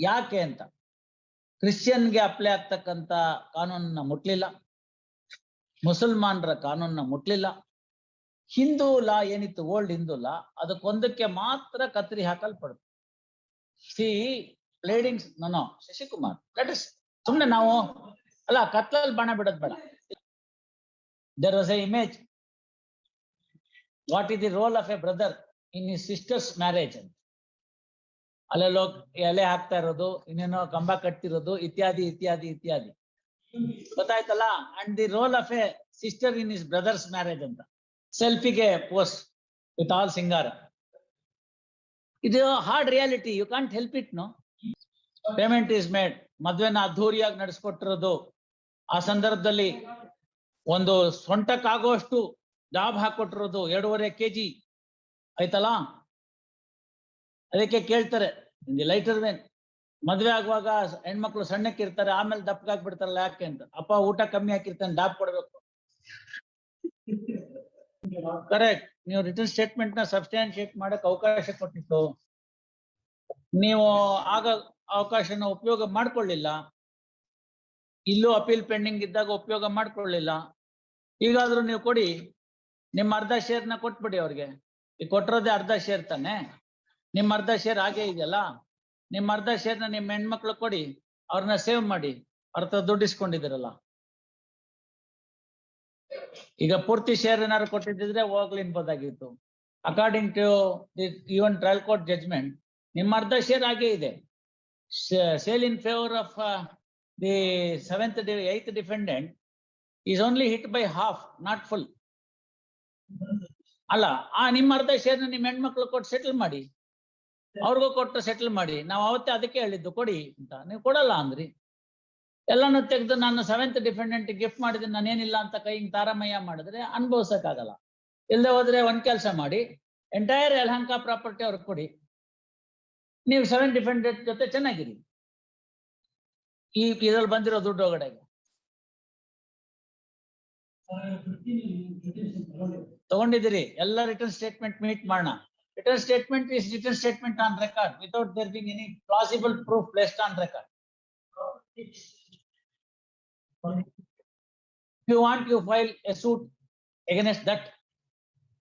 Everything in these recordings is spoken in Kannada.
ಯಾಕೆ ಅಂತ? ಕ್ರಿಶ್ಚಿಯನ್ಗೆ ಅಪ್ಲೈ ಆಗ್ತಕ್ಕಂತ ಕಾನೂನನ್ನ ಮುಟ್ಲಿಲ್ಲ. ಮುಸಲ್ಮಾನರ ಕಾನೂನನ್ನ ಮುಟ್ಲಿಲ್ಲ. ಹಿಂದೂ ಲಾ ಏನಿತ್ತು, ಓಲ್ಡ್ ಹಿಂದೂ ಲಾ, ಅದಕ್ಕೊಂದಕ್ಕೆ ಮಾತ್ರ ಕತ್ರಿ ಹಾಕಲ್ಪಡುತ್ತೆ. See pleadings, no Shashikumar, that is ಸುಮ್ನೆ ನಾವು, ಅಲ್ಲ ಕತ್ಲಲ್ಲಿ ಬಾಣ ಬಿಡೋದ್ ಬೇಡ. There was a image what is the role of a brother in his sister's marriage ಅಂತ. ಅಲ್ಲೆಲ್ಲೋ ಎಲೆ ಹಾಕ್ತಾ ಇರೋದು, ಇನ್ನೇನೋ ಕಂಬ ಕಟ್ತಿರೋದು ಇತ್ಯಾದಿ ಇತ್ಯಾದಿ ಇತ್ಯಾದಿ. ಗೊತ್ತಾಯ್ತಲ್ಲ? And the role of a sister in his brother's marriage ಅಂತ. ಸೆಲ್ಫಿಗೆ ಪೋಸ್ಟ್ ವಿತ್ ಆಲ್ ಸಿಂಗಾರ ಇದು hard reality you can't help it no payment is made ಮದ್ವೆನ ಅದ್ಧೂರಿಯಾಗಿ ನಡೆಸ್ಕೊಟ್ಟಿರೋದು. ಆ ಸಂದರ್ಭದಲ್ಲಿ ಒಂದು ಸೊಂಟಕ್ಕಾಗುವಷ್ಟು ಜಾಬ್ ಹಾಕೊಟ್ಟಿರೋದು. ಎರಡೂವರೆ ಕೆಜಿ. ಆಯ್ತಲ್ಲ? ಅದಕ್ಕೆ ಕೇಳ್ತಾರೆ ಲೈಟರ್ ಮೇನ್ ಮದ್ವೆ ಆಗುವಾಗ ಹೆಣ್ಮಕ್ಳು ಸಣ್ಣಕ್ಕೆ ಇರ್ತಾರೆ, ಆಮೇಲೆ ದಪ್ಪಗಾಗ್ಬಿಡ್ತಾರಲ್ಲ ಯಾಕೆ ಅಂತ. ಅಪ್ಪ, ಊಟ ಕಮ್ಮಿ ಹಾಕಿರ್ತಾನೆ ಡಾಪ್ ಕೊಡ್ಬೇಕು. ಕರೆಕ್ಟ್ ನೀವು ರಿಟರ್ನ್ ಸ್ಟೇಟ್ಮೆಂಟ್ನ ಸಬ್ಸ್ಟ್ಯಾನ್ಶಿಯೇಟ್ ಮಾಡಕ್ ಅವಕಾಶ ಕೊಟ್ಟಿತ್ತು. ನೀವು ಆಗ ಅವಕಾಶನ ಉಪಯೋಗ ಮಾಡ್ಕೊಳ್ಳಿಲ್ಲ. ಇಲ್ಲೂ ಅಪೀಲ್ ಪೆಂಡಿಂಗ್ ಇದ್ದಾಗ ಉಪಯೋಗ ಮಾಡ್ಕೊಳ್ಳಿಲ್ಲ. ಈಗಾದ್ರೂ ನೀವು ಕೊಡಿ. ನಿಮ್ಮ ಅರ್ಧ ಶೇರ್ನ ಕೊಟ್ಬಿಡಿ ಅವ್ರಿಗೆ. ಈಗ ಕೊಟ್ಟಿರೋದೇ ಅರ್ಧ ಶೇರ್ ತಾನೆ? ನಿಮ್ಮ ಅರ್ಧ ಶೇರ್ ಹಾಗೆ ಇದೆಯಲ್ಲ? ನಿಮ್ಮ ಅರ್ಧ ಶೇರ್ನ ನಿಮ್ಮ ಹೆಣ್ಮಕ್ಳು ಕೊಡಿ, ಅವ್ರನ್ನ ಸೇವ್ ಮಾಡಿ ಅರ್ಥ ದುಡ್ಡು ಇಸ್ಕೊಂಡಿದ್ದೀರಲ್ಲ. ಈಗ ಪೂರ್ತಿ ಶೇರ್ ಏನಾದ್ರು ಕೊಟ್ಟಿದ್ದಿದ್ರೆ ಹೋಗ್ಲಿನ್ಬೋದಾಗಿತ್ತು according to even trial court judgement ನಿಮ್ಮ ಅರ್ಧ ಶೇರ್ ಹಾಗೆ ಇದೆ. Sale in favour of the seventh eighth defendant is only hit by half not full ಅಲ್ಲ, ಆ ನಿಮ್ಮ ಅರ್ಧ ಶೇರ್ನ ನಿಮ್ಮ ಹೆಣ್ಮಕ್ಳು ಕೊಟ್ಟು ಸೆಟಲ್ ಮಾಡಿ. ಅವ್ರಿಗೂ ಕೊಟ್ಟು ಸೆಟ್ಲ್ ಮಾಡಿ. ನಾವು ಅವತ್ತೇ ಅದಕ್ಕೆ ಹೇಳಿದ್ದು ಕೊಡಿ ಅಂತ. ನೀವು ಕೊಡಲ್ಲ ಅಂದ್ರಿ. ಎಲ್ಲಾನು ತೆಗೆದು ನಾನು ಸೆವೆಂತ್ ಡಿಫೆಂಡೆಂಟ್ ಗಿಫ್ಟ್ ಮಾಡಿದ್ರೆ ನಾನೇನಿಲ್ಲ ಅಂತ ಕೈ ಹಿಂಗ್ ತಾರಮಯ್ಯ ಮಾಡಿದ್ರೆ ಅನುಭವಿಸಕ್ಕಾಗಲ್ಲ. ಇಲ್ಲದೆ ಹೋದ್ರೆ ಒಂದ್ ಕೆಲಸ ಮಾಡಿ ಎಂಟೈರ್ ಯಲಹಂಕ ಪ್ರಾಪರ್ಟಿ ಅವ್ರಿಗೆ ಕೊಡಿ. ನೀವು ಸೆವೆನ್ ಡಿಫೆಂಡೆಂಟ್ ಜೊತೆ ಚೆನ್ನಾಗಿರಿ. ಈ ಇದ್ರಲ್ಲಿ ಬಂದಿರೋ ದುಡ್ಡು ಒಳಗಡೆಗೆ ತಗೊಂಡಿದ್ದೀರಿ. ಎಲ್ಲ ರಿಟರ್ನ್ ಸ್ಟೇಟ್ಮೆಂಟ್ ಮೀಟ್ ಮಾಡೋಣ Return statement is return statement on record without there being any plausible proof placed on record If you want, you file a suit against that.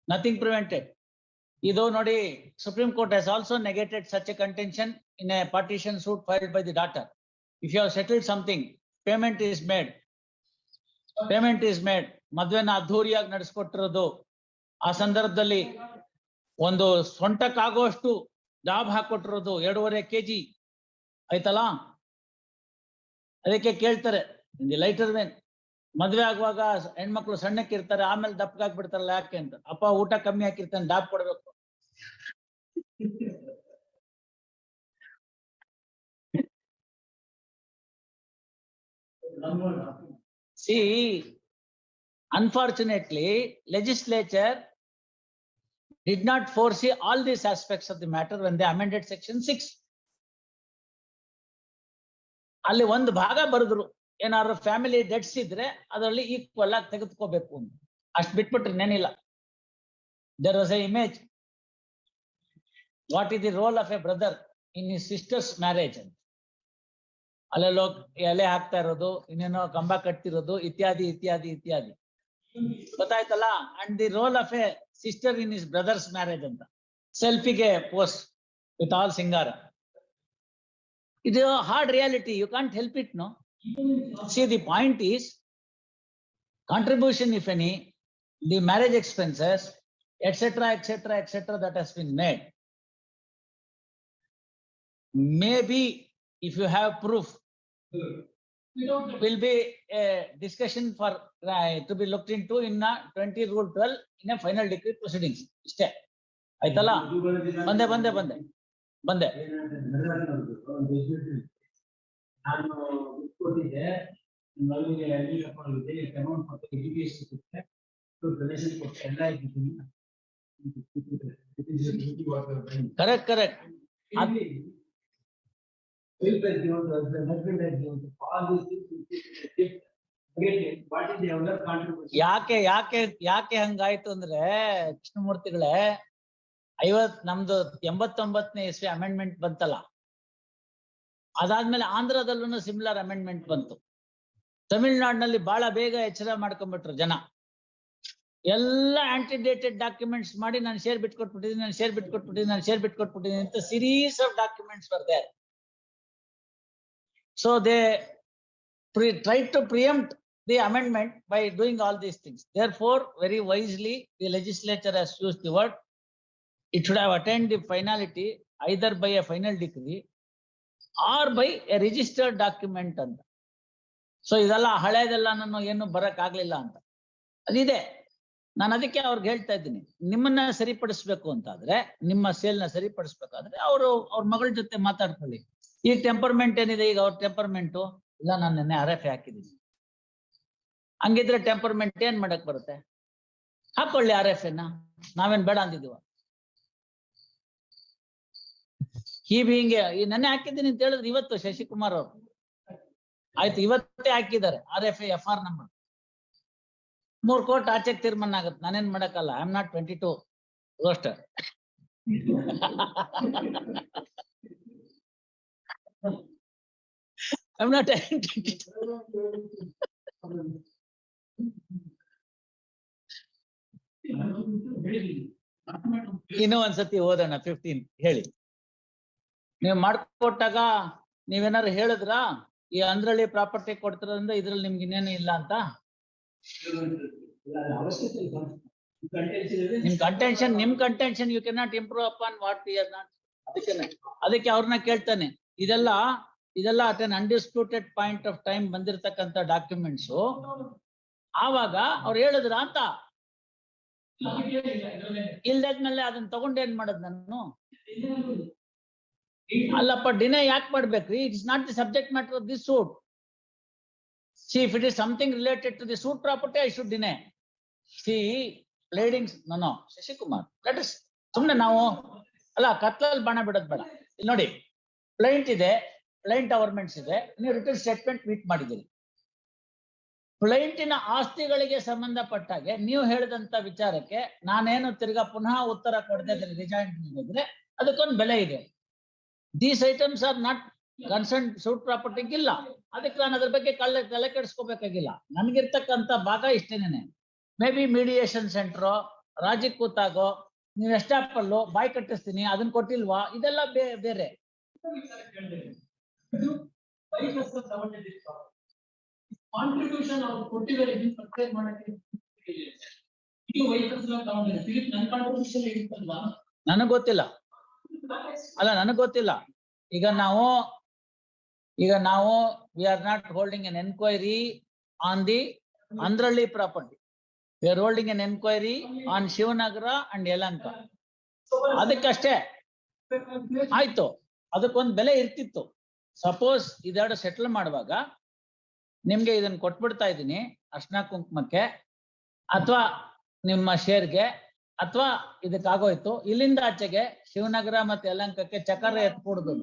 Nothing prevented. ಇದು ನೋಡಿ Supreme Court has also negated such a contention in a partition suit filed by the daughter. If you have settled something, payment is made. Payment is made. ಮದ್ವೆನ ಅದ್ಧೂರಿಯಾಗಿ ನಡೆಸ್ಕೊಟ್ಟಿರೋದು ಆ ಸಂದರ್ಭದಲ್ಲಿ ಒಂದು ಸೊಂಟಕ್ಕಾಗೋಷ್ಟು ಜಾಬ್ ಹಾಕೊಟ್ಟಿರೋದು ಎರಡೂವರೆ ಕೆಜಿ ಆಯ್ತಲ್ಲ? ಅದಕ್ಕೆ ಕೇಳ್ತಾರೆ ಲೈಟರ್ ವೇನ್? ಮದ್ವೆ ಆಗುವಾಗ ಹೆಣ್ಮಕ್ಳು ಸಣ್ಣಕ್ಕೆ ಇರ್ತಾರೆ ಆಮೇಲೆ ದಪ್ಪಗಾಗ್ಬಿಡ್ತಾರಲ್ಲ ಯಾಕೆ ಅಂತ. ಅಪ್ಪ ಊಟ ಕಮ್ಮಿ ಹಾಕಿರ್ತಾನೆ ಡಾಬ್ ಕೊಡ್ಬೇಕು. See unfortunately legislature did not foresee all these aspects of the matter when they amended section 6 ಅಲ್ಲಿ ಒಂದು ಭಾಗ ಬರೆದ್ರು, ಏನಾದ್ರು ಫ್ಯಾಮಿಲಿ ಡೆಟ್ಸ್ ಇದ್ರೆ ಅದರಲ್ಲಿ ಈಕ್ವಲ್ ಆಗಿ ತೆಗೆದುಕೋಬೇಕು ಅಂತ. ಅಷ್ಟ್ ಬಿಟ್ಬಿಟ್ರೆ ನೆನಿಲ್ಲ there was a image what is the role of a brother in his sister's marriage ಅಂತ. ಅಲ್ಲೆಲ್ಲೋ ಎಲೆ ಹಾಕ್ತಾ ಇರೋದು, ಇನ್ನೇನೋ ಕಂಬ ಕಟ್ತಿರೋದು ಇತ್ಯಾದಿ ಇತ್ಯಾದಿ ಇತ್ಯಾದಿ. ಗೊತ್ತಾಯ್ತಲ್ಲ? And the role of a sister in his brother's marriage ಅಂತ. ಸೆಲ್ಫಿಗೆ ಪೋಸ್ಟ್ ವಿತ್ ಆಲ್ ಸಿಂಗಾರ ಇದು hard reality you can't help it no see the point is contribution if any the marriage expenses etcetera etcetera etcetera that has been made may be if you have proof, will be a discussion for, uh, to be looked into in a twenty rule twelve in a final decree proceedings. ಇಷ್ಟೇ ಆಯ್ತಲ್ಲ ಬಂದೆ ಬಂದೆ ಬಂದೆ ಬಂದೆ ನಾನು ಕೊಟ್ಟಿದ್ದೆ ಮಗುವಿಗೆ ಅಲ್ಲಿ ಕೊಟ್ಟಿದ್ದೆ ಅಮೌಂಟ್ ಕೊಟ್ಟು ಎಜುಕೇಶನ್ ಕೊಟ್ಟೆ ಡೊನೇಷನ್ ಕೊಟ್ಟೆ ಎಲ್ಲ ಇದ್ದೀನಿ ಕರೆಕ್ಟ್ ಕರೆಕ್ಟ್ ಇಲ್ಲಿ has given to husband, husband has given to all these things. be a gift. Is? ಯಾಕೆ ಯಾಕೆ ಯಾಕೆ ಹಂಗಾಯ್ತು ಅಂದ್ರೆ ಕೃಷ್ಣಮೂರ್ತಿಗಳೇ ಐವತ್ ನಮ್ದು ಎಂಬತ್ತೊಂಬತ್ತನೇ ಇಸ್ವಿ ಅಮೆಂಡ್ಮೆಂಟ್ ಬಂತಲ್ಲ ಅದಾದ್ಮೇಲೆ ಆಂಧ್ರದಲ್ಲೂ ಸಿಮಿಲರ್ ಅಮೆಂಡ್ಮೆಂಟ್ ಬಂತು ತಮಿಳ್ನಾಡಿನಲ್ಲಿ ಬಹಳ ಬೇಗ ಎಚ್ಚರ ಮಾಡ್ಕೊಂಡ್ಬಿಟ್ರು ಜನ ಎಲ್ಲ ಆಂಟಿಡೇಟೆಡ್ ಡಾಕ್ಯುಮೆಂಟ್ಸ್ ಮಾಡಿ ನಾನು ಶೇರ್ ಬಿಟ್ಕೊಟ್ಬಿಟ್ಟಿದ್ದೀನಿ ನಾನು ಶೇರ್ ಬಿಟ್ಕೊಟ್ಬಿಟ್ಟಿದ್ದೀನಿ ನಾನು ಶೇರ್ ಬಿಟ್ಕೊಟ್ಬಿಟ್ಟಿದ್ದೀನಿ ಅಂತ series of documents were there they pre- tried to preempt the amendment by doing all these things. Therefore, very wisely, the legislature has used the word. It should have attained the finality either by a final decree or by a registered document ಅಂತ. ಸೊ ಇದೆಲ್ಲ ಹಳೆದೆಲ್ಲ ನಾನು ಏನು ಬರಕ್ ಆಗ್ಲಿಲ್ಲ ಅಂತ ಅದಿದೆ ನಾನು ಅದಕ್ಕೆ ಅವ್ರಿಗೆ ಹೇಳ್ತಾ ಇದ್ದೀನಿ ನಿಮ್ಮನ್ನ ಸರಿಪಡಿಸ್ಬೇಕು ಅಂತಾದ್ರೆ ನಿಮ್ಮ ಸೇಲ್ನ ಸರಿಪಡಿಸ್ಬೇಕಾದ್ರೆ ಅವರು ಅವ್ರ ಮಗಳ ಜೊತೆ ಮಾತಾಡ್ಕೊಳ್ಳಿ ಈಗ ಟೆಂಪರ್ಮೆಂಟ್ ಏನಿದೆ ಈಗ ಅವ್ರ ಟೆಂಪರ್ಮೆಂಟು ಇಲ್ಲ, ನಾನು ನಿನ್ನೆ ಆರ್ ಎಫ್ ಹಾಕಿದ್ದೀನಿ. ಹಂಗಿದ್ರೆ ಟೆಂಪರ್ಮೆಂಟ್ ಏನ್ ಮಾಡಕ್ ಬರುತ್ತೆ? ಹಾಕೊಳ್ಳಿ ಆರ್ ಎಫ್ ಎನ್ನ ನಾವೇನ್ ಬೇಡ ಅಂದಿದ್ದೀವ? ಈ ಹಿಂಗೆ, ಈ ನೆನ್ನೆ ಹಾಕಿದ್ದೀನಿ ಅಂತ ಹೇಳಿದ್ರೆ ಇವತ್ತು ಶಶಿಕುಮಾರ್ ಅವರು. ಆಯ್ತು, ಇವತ್ತೇ ಹಾಕಿದ್ದಾರೆ, R F F R number ಮೂರ್ ಕೋಟ್ ಆಚೆಗೆ ತೀರ್ಮಾನ ಆಗುತ್ತೆ. ನಾನೇನ್ ಮಾಡಕ್ಕಲ್ಲ, I am not twenty two. Roster I not twenty ಇನ್ನೂ ಒಂದ್ಸತಿ ಓದೋಣ ಫಿಫ್ಟೀನ್ ಹೇಳಿ. ನೀವು ಮಾಡ್ಕೊಟ್ಟಾಗ ನೀವೇನಾರು ಹೇಳಿದ್ರಾ? ಈ ಅಂದ್ರಳ್ಳಿ ಪ್ರಾಪರ್ಟಿ ಕೊಡ್ತಿರೋದ್ರಿಂದ ಇದ್ರಲ್ಲಿ ನಿಮ್ಗೆ ಇನ್ನೇನು ಇಲ್ಲ ಅಂತ? ನಿಮ್ ಕಂಟೆನ್ಷನ್ ನಿಮ್ contention you can not improve upon what ಅದಕ್ಕೆ ಅದಕ್ಕೆ ಅವ್ರನ್ನ ಕೇಳ್ತಾನೆ. ಇದೆಲ್ಲ ಇದೆಲ್ಲ at an point of time ಬಂದಿರತಕ್ಕಂತ documents ಆವಾಗ ಅವ್ರು ಹೇಳಿದ್ರ ಅಂತ? ಇಲ್ದಾದ್ಮೇಲೆ ಅದನ್ನ ತಗೊಂಡೇನ್ ಮಾಡದ್ ನಾನು? ಅಲ್ಲಪ್ಪ ಡಿನೇ ಯಾಕೆ ಮಾಡ್ಬೇಕ್ರಿ? It's not the subject matter of this suit see if it is something related to the suit property I should deny see pleadings no Shashikumar that is ಸುಮ್ನೆ ನಾವು ಅಲ್ಲ ಕತ್ಲಲ್ಲಿ ಬಾಣ ಬಿಡೋದ್ ಬೇಡ. ನೋಡಿ ಪ್ಲೈಂಟ್ ಇದೆ. ಪ್ಲೈಂಟ್ ಅವರ್ಮೆಂಟ್ಸ್ ಇದೆ. ನೀವು ರಿಟರ್ನ್ ಸ್ಟೇಟ್ಮೆಂಟ್ ಮೀಟ್ ಮಾಡಿದ್ದೀರಿ. ಪ್ಲೈಂಟಿನ ಆಸ್ತಿಗಳಿಗೆ ಸಂಬಂಧಪಟ್ಟಾಗೆ ನೀವು ಹೇಳಿದಂತ ವಿಚಾರಕ್ಕೆ ನಾನೇನು ತಿರ್ಗಾ ಪುನಃ ಉತ್ತರ ಕೊಡದೆ ರಿಜಾಯಿಂಟ್ ಮಾಡಿದ್ರೆ ಅದಕ್ಕೊಂದು ಬೆಲೆ ಇದೆ. These items are not concern suit ಪ್ರಾಪರ್ಟಿಗೆ ಇಲ್ಲ ಅದಕ್ಕೆ ನಾನು ಅದ್ರ ಬಗ್ಗೆ ಕಳ್ಳೆ, ತಲೆ ಕೆಡಿಸ್ಕೋಬೇಕಾಗಿಲ್ಲ. ನನ್ಗಿರ್ತಕ್ಕಂಥ ಭಾಗ ಇಷ್ಟೇನೆ ಮೇ ಬಿ ಮೀಡಿಯೇಷನ್ ಸೆಂಟ್ರೋ ರಾಜಕ್ ಕೂತಾಗೋ, ನೀವು ಎಷ್ಟಾಪಲ್ಲು, ಬಾಯಿ ಕಟ್ಟಿಸ್ತೀನಿ ಅದನ್ನ ಕೊಟ್ಟಿಲ್ವಾ, ಇದೆಲ್ಲ ಬೇ- ಸರ್ ಕಾಂಟ್ರಿಬ್ಯೂಷನ್ ಅವ್ರು ಕೊಟ್ಟಿದ್ದಾರೆ ಇದನ್ನ ಪರ್ಚೇಸ್ ಮಾಡಕ್ಕೆ ಇದು ವೆಹಿಕಲ್ಸ್ ತಗೊಂಡಿದ್ದಾರೆ ಫಿಲಿಪ್ ನನ್ನ ಕಾಂಟ್ರಿಬ್ಯೂಷನ್ ಇರುತ್ತಲ್ವಾ ನನಗ್ ಗೊತ್ತಿಲ್ಲ. ಅಲ್ಲ ನನಗ್ ಗೊತ್ತಿಲ್ಲ. ಈಗ ನಾವು ಈಗ ನಾವು we are not holding an enquiry on the Andrahalli property we are holding an enquiry on Shivanagara and Yelahanka ಅದಕ್ಕಷ್ಟೇ. ಆಯ್ತು. ಅದಕ್ಕೊಂದು ಬೆಲೆ ಇರ್ತಿತ್ತು. ಸಪೋಸ್ ಇದೆರಡು ಸೆಟ್ಲ್ ಮಾಡುವಾಗ ನಿಮ್ಗೆ ಇದನ್ನ ಕೊಟ್ಬಿಡ್ತಾ ಇದ್ದೀನಿ ಅರ್ಶನ ಕುಂಕುಮಕ್ಕೆ ಅಥವಾ ನಿಮ್ಮ ಶೇರ್ಗೆ ಅಥವಾ ಇದಕ್ಕಾಗೋಯ್ತು. ಇಲ್ಲಿಂದ ಆಚೆಗೆ ಶಿವನಗರ ಮತ್ತೆ ಯಲಂಕಕ್ಕೆ ಚಕ್ರ ಎತ್ಕೊಡುದು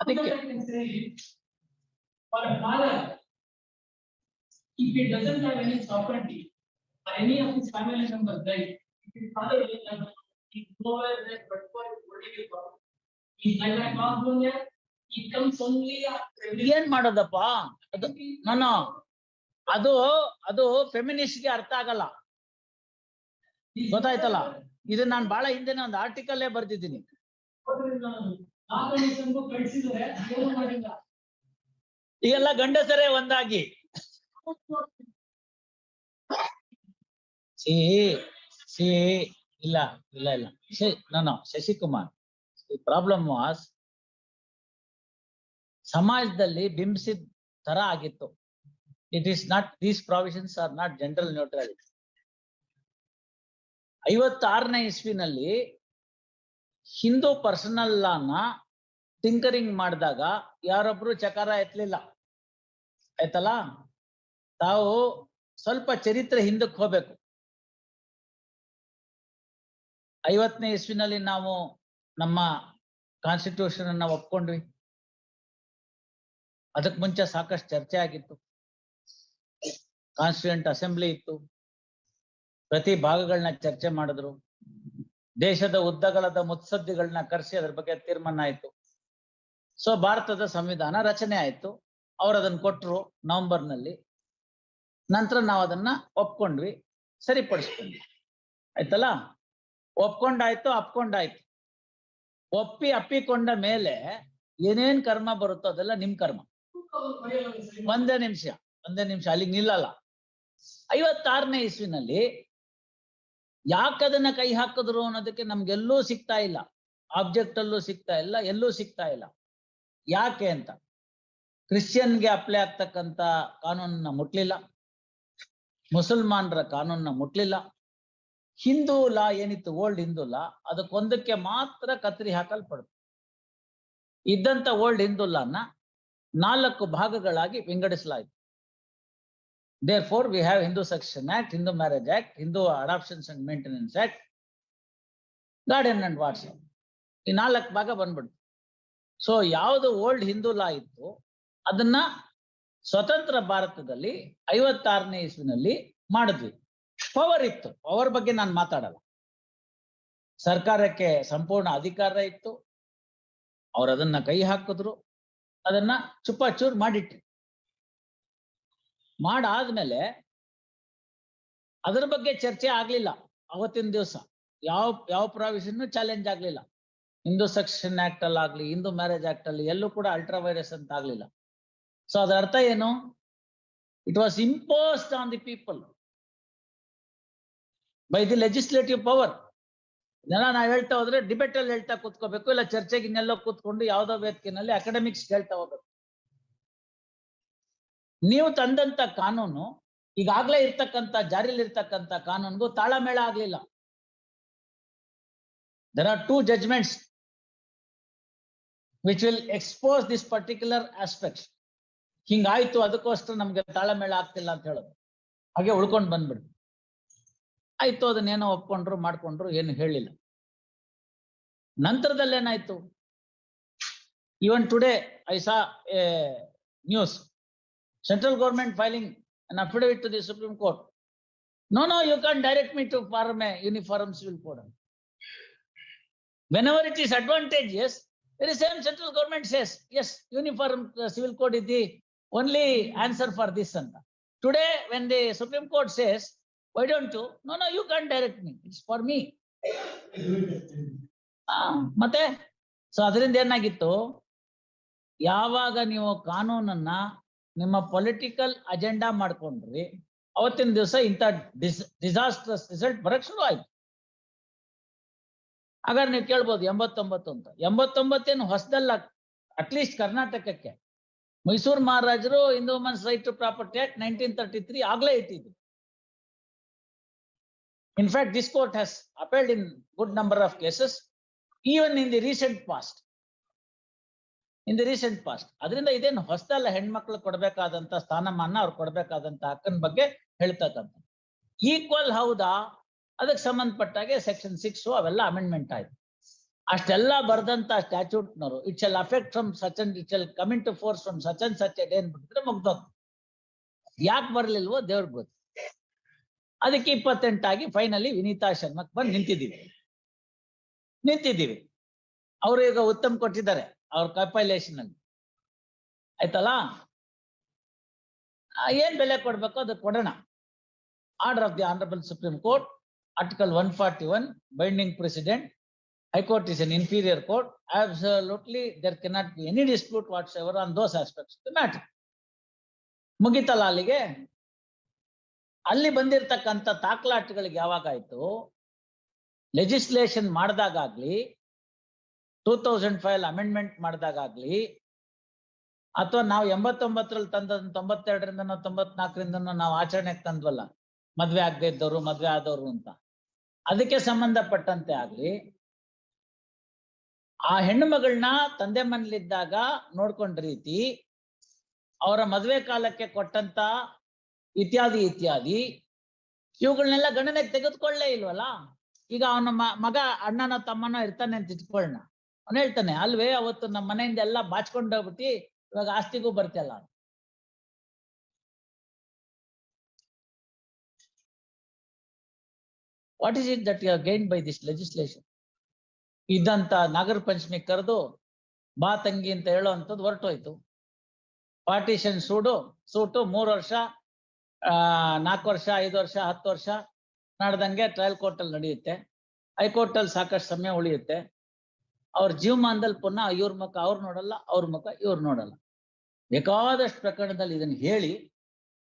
ಅದಕ್ಕೆ ಏನ್ ಮಾಡೋದಪ್ಪ? ಅದು ನಾನು ಅದು ಅದು ಫೆಮಿನಿಸ್ಟ್ಗೆ ಅರ್ಥ ಆಗಲ್ಲ. ಗೊತ್ತಾಯ್ತಲ್ಲ? ಇದು ನಾನು ಬಹಳ ಹಿಂದೆ ಒಂದು ಏನು ಮಾಡಿಲ್ಲ ಈಗೆಲ್ಲ ಗಂಡಸರೇ ಒಂದಾಗಿ. ಸಿ ಸಿ ಇಲ್ಲ ಇಲ್ಲ ಇಲ್ಲ. ನಾನು ಶಶಿಕುಮಾರ್. ಪ್ರಾಬ್ಲಮ್ ವಾಸ್ ಸಮಾಜದಲ್ಲಿ ಬಿಂಬಿಸಿದ ತರ ಆಗಿತ್ತು. It is not these provisions are not general neutrality ಐವತ್ತಾರನೇ ಇಸ್ವಿನಲ್ಲಿ ಹಿಂದೂ ಪರ್ಸನಲ್ ಲಾನ ಟಿಂಕರಿಂಗ್ ಮಾಡಿದಾಗ ಯಾರೊಬ್ರು ಚಕಾರ ಎತ್ತಲಿಲ್ಲ ಆಯ್ತಲ್ಲ? ತಾವು ಸ್ವಲ್ಪ ಚರಿತ್ರೆ ಹಿಂದಕ್ಕೆ ಹೋಗ್ಬೇಕು. ಐವತ್ತನೇ ಇಸ್ವಿನಲ್ಲಿ ನಾವು ನಮ್ಮ ಕಾನ್ಸ್ಟಿಟ್ಯೂಷನ್ ಅನ್ನ ಒಪ್ಕೊಂಡ್ವಿ. ಅದಕ್ ಮುಂಚೆ ಸಾಕಷ್ಟು ಚರ್ಚೆ ಆಗಿತ್ತು. ಕಾನ್ಸ್ಟಿಟ್ಯೂಂಟ್ ಅಸೆಂಬ್ಲಿ ಇತ್ತು. ಪ್ರತಿ ಭಾಗಗಳನ್ನ ಚರ್ಚೆ ಮಾಡಿದ್ರು. ದೇಶದ ಉದ್ದಗಲದ ಮುತ್ಸದ್ದಿಗಳನ್ನ ಕರೆಸಿ ಅದ್ರ ಬಗ್ಗೆ ತೀರ್ಮಾನ ಆಯ್ತು. ಸೊ ಭಾರತದ ಸಂವಿಧಾನ ರಚನೆ ಆಯ್ತು. ಅವ್ರು ಅದನ್ನ ಕೊಟ್ರು ನವೆಂಬರ್ನಲ್ಲಿ ನಂತರ ನಾವು ಅದನ್ನ ಒಪ್ಕೊಂಡ್ವಿ. ಸರಿಪಡಿಸ್ಕೊಂಡ್ವಿ. ಆಯ್ತಲ್ಲ? ಒಪ್ಕೊಂಡಾಯ್ತು ಅಪ್ಕೊಂಡಾಯ್ತು. ಒಪ್ಪಿ ಅಪ್ಪಿಕೊಂಡ ಮೇಲೆ ಏನೇನ್ ಕರ್ಮ ಬರುತ್ತೋ ಅದೆಲ್ಲ ನಿಮ್ ಕರ್ಮ. ಒಂದೇ ನಿಮಿಷ ಒಂದೇ ನಿಮಿಷ ಅಲ್ಲಿಗೆ ನಿಲ್ಲಲ್ಲ. ಐವತ್ತಾರನೇ ಇಸ್ವಿನಲ್ಲಿ ಯಾಕದನ್ನ ಕೈ ಹಾಕಿದ್ರು ಅನ್ನೋದಕ್ಕೆ ನಮ್ಗೆಲ್ಲೂ ಸಿಗ್ತಾ ಇಲ್ಲ. ಆಬ್ಜೆಕ್ಟ್ ಅಲ್ಲೂ ಸಿಗ್ತಾ ಇಲ್ಲ, ಎಲ್ಲೂ ಸಿಗ್ತಾ ಇಲ್ಲ. ಯಾಕೆ ಅಂತ? ಕ್ರಿಶ್ಚಿಯನ್ಗೆ ಅಪ್ಲೈ ಆಗ್ತಕ್ಕಂತ ಕಾನೂನನ್ನ ಮುಟ್ಲಿಲ್ಲ. ಮುಸಲ್ಮಾನರ ಕಾನೂನನ್ನ ಮುಟ್ಲಿಲ್ಲ. ಹಿಂದೂ ಲಾ ಏನಿತ್ತು, ಓಲ್ಡ್ ಹಿಂದೂ ಲಾ, ಅದಕ್ಕೊಂದಕ್ಕೆ ಮಾತ್ರ ಕತ್ರಿ ಹಾಕಲ್ಪಡುತ್ತೆ. ಇದ್ದಂತ ಓಲ್ಡ್ ಹಿಂದೂ ಲಾನ ನಾಲ್ಕು ಭಾಗಗಳಾಗಿ ವಿಂಗಡಿಸಲಾಯಿತು. There four we have Hindu succession act Hindu marriage act Hindu adoptions and maintenance act guardian and WhatsApp ಈ ನಾಲ್ಕು ಭಾಗ ಬಂದ್ಬಿಡ್ತು. ಸೊ ಯಾವುದು ಓಲ್ಡ್ ಹಿಂದೂ ಲಾ ಇತ್ತು, ಅದನ್ನ ಸ್ವತಂತ್ರ ಭಾರತದಲ್ಲಿ ಐವತ್ತಾರನೇ ಇಸ್ವಿನಲ್ಲಿ ಮಾಡಿದ್ವಿ. ಪವರ್ ಇತ್ತು. ಪವರ್ ಬಗ್ಗೆ ನಾನು ಮಾತಾಡಲ್ಲ. ಸರ್ಕಾರಕ್ಕೆ ಸಂಪೂರ್ಣ ಅಧಿಕಾರ ಇತ್ತು. ಅವ್ರು ಅದನ್ನ ಕೈ ಹಾಕಿದ್ರು. ಅದನ್ನ ಚುಪ್ಪಾಚೂರ್ ಮಾಡಿಟ್ರು. ಮಾಡಾದ್ಮೇಲೆ ಅದರ ಬಗ್ಗೆ ಚರ್ಚೆ ಆಗ್ಲಿಲ್ಲ. ಅವತ್ತಿನ ದಿವಸ. ಯಾವ ಯಾವ ಪ್ರಾವಿಷನ್ ಚಾಲೆಂಜ್ ಆಗ್ಲಿಲ್ಲ. ಹಿಂದೂ ಸೆಕ್ಷನ್ ಆಕ್ಟ್ ಅಲ್ಲಿ ಆಗ್ಲಿ, ಹಿಂದೂ ಮ್ಯಾರೇಜ್ ಆಕ್ಟ್ ಅಲ್ಲಿ ಎಲ್ಲೂ ಕೂಡ ಅಲ್ಟ್ರಾ ವೈರಸ್ ಅಂತ ಆಗ್ಲಿಲ್ಲ. ಸೊ ಅದರ ಅರ್ಥ ಏನು? It was imposed on the people by the legislative power ಇದೆಲ್ಲ ನಾವು ಹೇಳ್ತಾ ಹೋದ್ರೆ ಡಿಬೇಟ್ ಅಲ್ಲಿ ಹೇಳ್ತಾ ಕೂತ್ಕೋಬೇಕು, ಇಲ್ಲ ಚರ್ಚೆಗೆ ಇನ್ನೆಲ್ಲೋ ಕೂತ್ಕೊಂಡು ಯಾವ್ದೋ ವೇದಿಕೆನಲ್ಲಿ ಅಕಾಡೆಮಿಕ್ಸ್ ಹೇಳ್ತಾ ಹೋಗ್ಬೇಕು. ನೀವು ತಂದಂತ ಕಾನೂನು ಈಗಾಗ್ಲೇ ಇರ್ತಕ್ಕಂತ ಜಾರಿಯಲ್ಲಿ ಇರ್ತಕ್ಕಂತ ಕಾನೂನ್ಗೂ ತಾಳಮೇಳ ಆಗ್ಲಿಲ್ಲ. There are two judgements which will expose this particular aspect ಹಿಂಗಾಯ್ತು, ಅದಕ್ಕೋಸ್ಕರ ನಮ್ಗೆ ತಾಳಮೇಳ ಆಗ್ತಿಲ್ಲ ಅಂತ ಹೇಳೋದು. ಹಾಗೆ ಉಳ್ಕೊಂಡು ಬಂದ್ಬಿಡು. ಆಯ್ತು ಅದನ್ನೇನೋ ಒಪ್ಕೊಂಡ್ರು, ಮಾಡ್ಕೊಂಡ್ರು, ಏನು ಹೇಳಿಲ್ಲ. ನಂತರದಲ್ಲಿ ಏನಾಯ್ತು? Even today I saw news central government filing an affidavit to the supreme court no no you can direct me to form uniforms will code whenever it is advantage as same central government says as uniform civil code is the only answer for this ಅಂತ today when the supreme court says why don't you? No, no, you can't direct me. It's for me. ಮತ್ತೆ ಸೊ ಅದರಿಂದ ಏನಾಗಿತ್ತು ಯಾವಾಗ ನೀವು ಕಾನೂನನ್ನ ನಿಮ್ಮ ಪೊಲಿಟಿಕಲ್ ಅಜೆಂಡಾ ಮಾಡ್ಕೊಂಡ್ರಿ ಅವತ್ತಿನ ದಿವಸ ಇಂಥ ಡಿಸ್ ಡಿಸಾಸ್ಟ್ರಸ್ ರಿಸಲ್ಟ್ ಬರಕ್ ಶುರು ಆಯ್ತು ಹಾಗಾದ್ರೆ ನೀವು ಕೇಳ್ಬೋದು ಎಂಬತ್ತೊಂಬತ್ತು ಅಂತ ಎಂಬತ್ತೊಂಬತ್ತೇನು ಹೊಸದಲ್ಲ ಅಟ್ಲೀಸ್ಟ್ ಕರ್ನಾಟಕಕ್ಕೆ ಮೈಸೂರು ಮಹಾರಾಜರು Hindu women's right to property act nineteen thirty three ಆಗ್ಲೇ ಇಟ್ಟಿದ್ರು in fact this court has appealed in good number of cases even in the recent past in the recent past ಅದರಿಂದ ಇದೇನು ಹೊಸದಲ್ಲ ಹೆಣ್ಮಕ್ಳು ಕೊಡ್ಬೇಕಾದಂತ ಸ್ಥಾನಮಾನ ಅವ್ರು ಕೊಡ್ಬೇಕಾದಂತ ಹಕ್ಕನ ಬಗ್ಗೆ ಹೇಳ್ತಕ್ಕಂಥ ಈಕ್ವಲ್ ಹೌದಾ? ಅದಕ್ಕೆ ಸಂಬಂಧಪಟ್ಟಾಗೆ ಸೆಕ್ಷನ್ ಸಿಕ್ಸ್ ಅವೆಲ್ಲ ಅಮೆಂಡ್ಮೆಂಟ್ ಆಯ್ತು. ಅಷ್ಟೆಲ್ಲ ಬರ್ದಂತ ಸ್ಟ್ಯಾಚ್ಯೂಟ್ನವರು it will affect from such and it shall coming to force from such and such day ಅನ್ಬಿಟ್ಟಿದ್ರೆ ಮುಗ್ದೋಗ್ ಯಾಕೆ ಬರ್ಲಿಲ್ವೋ ದೇವ್ರಿಗೆ ಗೊತ್ತು. ಅದಕ್ಕೆ ಇಪ್ಪತ್ತೆಂಟಾಗಿ ಫೈನಲಿ ವಿನೀತಾ ಶರ್ಮಕ್ ಬಂದು ನಿಂತಿದ್ದೀವಿ. ನಿಂತಿದ್ದೀವಿ. ಅವರು ಈಗ ಉತ್ತಮ ಕೊಟ್ಟಿದ್ದಾರೆ, ಅವ್ರ ಕಂಪೈಲೇಷನ್ ಅಲ್ಲಿ. ಆಯ್ತಲ್ಲ? ಏನ್ ಬೆಲೆ ಕೊಡ್ಬೇಕು ಅದು ಕೊಡೋಣ. Order of the honourable supreme court article one forty one binding president high court is an inferior court absolutely there cannot be any dispute whatsoever on those aspects matter ಮುಗಿತಲ್ಲ ಅಲ್ಲಿಗೆ? ಅಲ್ಲಿ ಬಂದಿರತಕ್ಕಂತ ತಾಕ್ಲಾಟ್ಗಳಿಗೆ ಯಾವಾಗಾಯ್ತು ಲೆಜಿಸ್ಲೇಷನ್ ಮಾಡಿದಾಗ್ಲಿ ಟೂ ತೌಸಂಡ್ ಫೈವ್ ಅಮೆಂಡ್ಮೆಂಟ್ ಮಾಡಿದಾಗ್ಲಿ ಅಥವಾ ನಾವು ಎಂಬತ್ತೊಂಬತ್ತರಲ್ಲಿ ತಂದ ತೊಂಬತ್ತೆರಡರಿಂದ ತೊಂಬತ್ನಾಲ್ಕರಿಂದ ನಾವು ಆಚರಣೆಗೆ ತಂದ್ವಲ್ಲ, ಮದ್ವೆ ಆಗದೆ ಇದ್ದವರು ಮದ್ವೆ ಆದವರು ಅಂತ. ಅದಕ್ಕೆ ಸಂಬಂಧಪಟ್ಟಂತೆ ಆಗ್ಲಿ, ಆ ಹೆಣ್ಣು ಮಗಳನ್ನ ತಂದೆ ಮನೇಲಿದ್ದಾಗ ನೋಡ್ಕೊಂಡ ರೀತಿ ಅವರ ಮದುವೆ ಕಾಲಕ್ಕೆ ಕೊಟ್ಟಂತ ಇತ್ಯಾದಿ ಇತ್ಯಾದಿ. ಇವುಗಳನ್ನೆಲ್ಲ ಗಣನೆಗೆ ತೆಗೆದುಕೊಳ್ಳೇ ಇಲ್ವಲ್ಲ? ಈಗ ಅವನ ಮಗ ಅಣ್ಣನ, ತಮ್ಮನ ಇರ್ತಾನೆ ಅಂತ ಇಟ್ಕೊಳ್ಳೋಣ ಅವನು ಹೇಳ್ತಾನೆ, ಅಲ್ವೇ, ಅವತ್ತು ನಮ್ಮ ಮನೆಯಿಂದ ಎಲ್ಲ ಬಾಚ್ಕೊಂಡು ಹೋಗ್ಬಿಟ್ಟು, ಇವಾಗ ಆಸ್ತಿಗೂ ಬರ್ತಿಲ್ಲ what is it that you gain by this legislation ಇದ್ದಂತ ನಾಗರ ಪಂಚಮಿ ಕರೆದು, ಬಾ ತಂಗಿ ಅಂತ ಹೇಳೋ ಅಂಥದ್ದು ಹೊರಟೋಯ್ತು. ಪಾರ್ಟಿಷನ್ ಸೂಡು ಸೂಟು ಮೂರು ವರ್ಷ ನಾಲ್ಕು ವರ್ಷ, ಐದು ವರ್ಷ, ಹತ್ತು ವರ್ಷ ನಡೆದಂಗೆ ಟ್ರಯಲ್ ಕೋರ್ಟ್ ಅಲ್ಲಿ ನಡೆಯುತ್ತೆ. ಹೈಕೋರ್ಟ್ ಅಲ್ಲಿ ಸಾಕಷ್ಟು ಸಮಯ ಉಳಿಯುತ್ತೆ. ಅವ್ರ ಜೀವಮಾನದಲ್ಲಿ ಪುನಃ ಇವ್ರ ಮುಖ ಅವ್ರು ನೋಡಲ್ಲ, ಅವ್ರ ಮುಖ ಇವ್ರು ನೋಡಲ್ಲ. ಬೇಕಾದಷ್ಟು ಪ್ರಕರಣದಲ್ಲಿ ಇದನ್ನು ಹೇಳಿ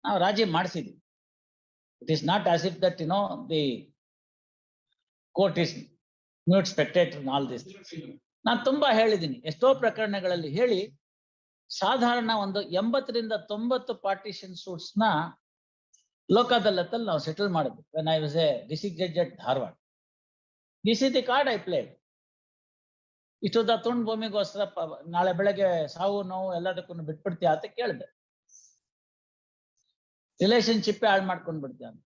ನಾವು ರಾಜಿ ಮಾಡಿಸಿದ್ವಿ. It is not as if that you know the court is mute spectator all this ನಾನು ತುಂಬಾ ಹೇಳಿದ್ದೀನಿ, ಎಷ್ಟೋ ಪ್ರಕರಣಗಳಲ್ಲಿ ಹೇಳಿ, ಸಾಧಾರಣ ಒಂದು ಎಂಬತ್ತರಿಂದ ತೊಂಬತ್ತು ಪಾರ್ಟಿಷನ್ ಸೂಟ್ಸ್ನ ಲೋಕ ಅದಾಲತಲ್ಲಿ ನಾವು ಸೆಟಲ್ ಮಾಡಿದ್ವಿ. When I was a district judge at Dharwad this is the card I played ಇಷ್ಟುದ್ದ ತುಂಡ್ ಭೂಮಿಗೋಸ್ಕರ ನಾಳೆ ಬೆಳಗ್ಗೆ ಸಾವು, ನೋವು ಎಲ್ಲದಕ್ಕೂ ಬಿಟ್ಬಿಡ್ತೀಯ ಅಂತ ಕೇಳಿದೆ. ರಿಲೇಶನ್ಶಿಪ್ ಹಾಳು ಮಾಡ್ಕೊಂಡ್ ಬಿಡ್ತೀಯ ಅಂತ.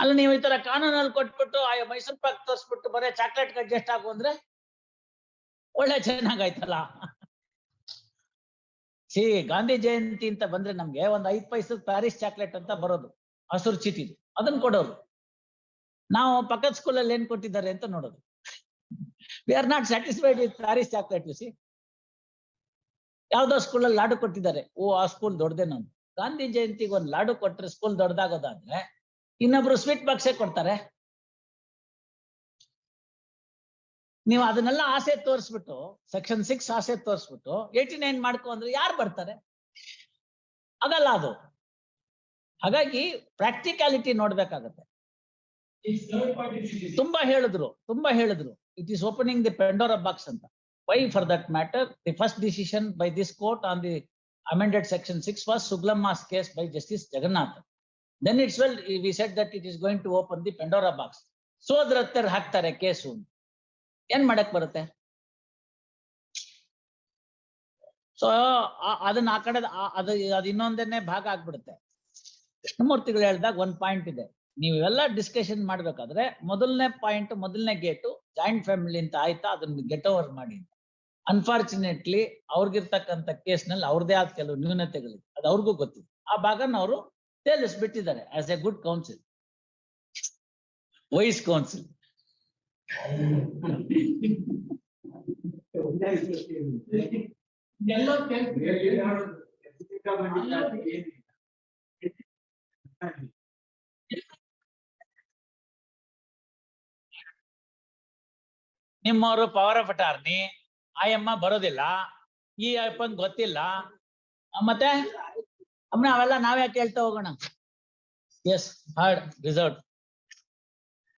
ಅಲ್ಲ, ನೀವು ಈ ತರ ಕಾನೂನಲ್ಲಿ ಕೊಟ್ಬಿಟ್ಟು, ಆ ಮೈಸೂರು ಪಾಕ್ ತೋರಿಸ್ಬಿಟ್ಟು ಬರೀ ಚಾಕ್ಲೇಟ್ ಅಡ್ಜಸ್ಟ್ ಆಗು ಅಂದ್ರೆ ಒಳ್ಳೆ ಚೆನ್ನಾಗಾಯ್ತಲ್ಲ ಸಿ ಗಾಂಧಿ ಜಯಂತಿ ಅಂತ ಬಂದ್ರೆ ನಮ್ಗೆ ಒಂದ್ ಐದ್ ಪೈಸದ ಪ್ಯಾರಿಸ್ ಚಾಕ್ಲೇಟ್ ಅಂತ ಬರೋದು. ಹಸುರು ಚೀಟಿ ಅದನ್ನ ಕೊಡೋರು. ನಾವು ಪಕ್ಕದ ಸ್ಕೂಲಲ್ಲಿ ಏನ್ ಕೊಟ್ಟಿದ್ದಾರೆ ಅಂತ ನೋಡೋದು. We are not satisfied with Paris chocolate C ಯಾವ್ದೋ ಸ್ಕೂಲಲ್ಲಿ ಲಾಡು ಕೊಟ್ಟಿದ್ದಾರೆ. ಓ, ಆ ಸ್ಕೂಲ್ ದೊಡ್ಡದೇ ನಾನು ಗಾಂಧಿ ಜಯಂತಿಗೆ ಒಂದ್ ಲಾಡು ಕೊಟ್ರೆ ಸ್ಕೂಲ್ ದೊಡ್ಡದಾಗೋದಾದ್ರೆ ಇನ್ನೊಬ್ರು ಸ್ವೀಟ್ ಬಾಕ್ಸೇ ಕೊಡ್ತಾರೆ. ನೀವು ಅದನ್ನೆಲ್ಲ ಆಸೆ ತೋರಿಸ್ಬಿಟ್ಟು ಸೆಕ್ಷನ್ ಸಿಕ್ಸ್ ಆಸೆ ತೋರಿಸ್ಬಿಟ್ಟು ಏಯ್ಟಿ ನೈನ್ ಮಾಡ್ಕೊ ಅಂದ್ರೆ ಯಾರು ಬರ್ತಾರೆ? ಆಗಲ್ಲ ಅದು. ಹಾಗಾಗಿ ಪ್ರಾಕ್ಟಿಕಾಲಿಟಿ ನೋಡ್ಬೇಕಾಗತ್ತೆ. ತುಂಬಾ ಹೇಳಿದ್ರು ತುಂಬಾ ಹೇಳಿದ್ರು. It is opening the Pandora box ಅಂತ. Why for that matter the first decision by this court on the amended section six was ಸುಗ್ಲಮ್ಮಾಸ್ case by Justice Jagannath. Then it's well we said that it is going to open the Pandora box ಸೋದ್ರತ್ತರ್ ಹಾಕ್ತಾರೆ ಕೇಸು ಏನ್ ಮಾಡಕ್ ಬರುತ್ತೆ? ಸೊ ಅದನ್ನ ಆ ಕಡೆ ಅದು, ಅದ್ ಇನ್ನೊಂದನ್ನೇ ಭಾಗ ಆಗ್ಬಿಡುತ್ತೆ. ಕೃಷ್ಣಮೂರ್ತಿಗಳು ಹೇಳ್ದಾಗ ಒಂದ್ ಪಾಯಿಂಟ್ ಇದೆ. ನೀವೆಲ್ಲ ಡಿಸ್ಕಷನ್ ಮಾಡ್ಬೇಕಾದ್ರೆ ಮೊದಲನೇ ಪಾಯಿಂಟ್ ಮೊದಲನೇ ಗೇಟು ಜಾಯಿಂಟ್ ಫ್ಯಾಮಿಲಿ ಅಂತ ಆಯ್ತಾ? ಅದನ್ನ ಗೆಟ್ ಓವರ್ ಮಾಡಿ. ಅನ್ಫಾರ್ಚುನೇಟ್ಲಿ ಅವ್ರಿಗಿರ್ತಕ್ಕಂಥ ಕೇಸ್ನಲ್ಲಿ ಅವ್ರದೇ ಆದ ಕೆಲವು ನ್ಯೂನತೆಗಳಿದೆ. ಅದು ಅವ್ರಿಗೂ ಗೊತ್ತಿದೆ. ಆ ಭಾಗನ ಅವರು ತೇಲಿಸ್ಬಿಟ್ಟಿದ್ದಾರೆ as a good counsel wise counsel ಎಲ್ಲೋ ಕೆಲ್ಸ- ನಿಮ್ಮವರು ಪವರ್ ಆಫ್ ಅಟಾರ್ನಿ ಆಯಮ್ಮ ಬರೋದಿಲ್ಲ ಈ ಅಪ್ಪಂಗ್ ಗೊತ್ತಿಲ್ಲ. ಆ, ಮತ್ತೆ? ಅಮ್ಮನ ಅವೆಲ್ಲ ನಾವ್ಯಾಕೆ ಹೇಳ್ತಾ ಹೋಗೋಣ? S hard reserve